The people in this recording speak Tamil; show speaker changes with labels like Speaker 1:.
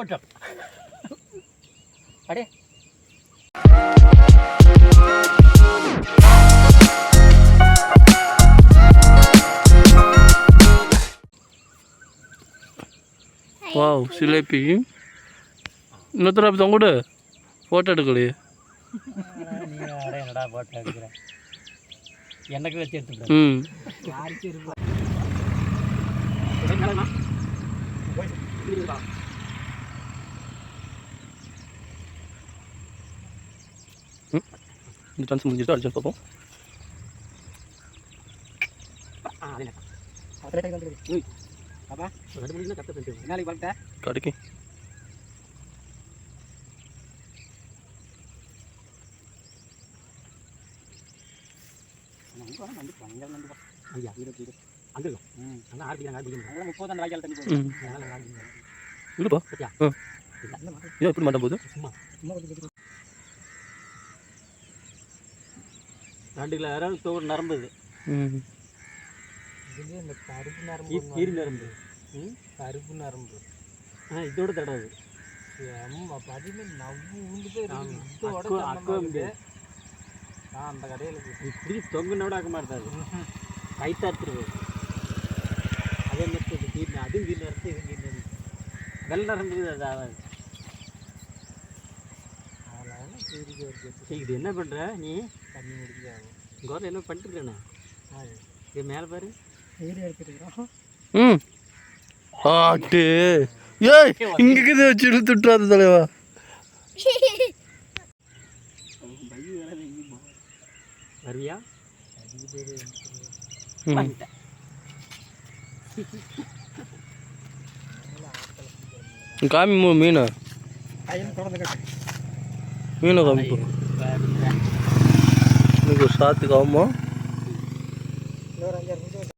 Speaker 1: போட்டோ அடே.
Speaker 2: வாவ் சிலேபி. இன்னொருத்தர அப்படி தொங்கூடு ஃபோட்டோ எடுக்கலையே.
Speaker 1: என்னடா போட்டோ எடுக்கிற எனக்கு வச்சு எடுத்துக்கிறேன்
Speaker 2: ம் இந்த சான்ஸ் முடிஞ்சிட்டு அடிச்சு பார்ப்போம்.
Speaker 1: நாளைக்கு பார்த்த
Speaker 2: கடைக்கு ம். இல்லைப்பா ஆ
Speaker 1: ரெண்டு கிலோ இறால் தோடு நரம்புது.
Speaker 2: ம்.
Speaker 1: இந்த கருப்பு நரம்பு கீரி நரம்பு. கருப்பு நரம்பு. ஆ இதோட தடாது. அம்மா பதினு நவ்வு உண்டு அந்த கடையில் இப்படி தொங்குனோட ஆக்க மாட்டாது கைத்தாத்துருது அதே மாதிரி கீரி அதுவும் கீரி நரம்பு இதுவும் கீரி நரம்பு வெள்ளை நரம்பு அது ஆகாது இது என்ன பண்ணுற நீ? தண்ணி முடிக்காது கோதை என்ன பண்ணிட்டுருக்கேண்ணே இது மேலே பாரு. வீடியோ எடுத்துருக்கிறோம்
Speaker 2: ம். ஆட்டு. ஏய் இங்க வச்சு இழுத்துட்றாது தலைவா.
Speaker 1: வருவியா?
Speaker 2: ம். காமி மூ மீனை. மீனை காமிப்பு இன்னைக்கு ஒரு சாத்துக்கு ஆகுமா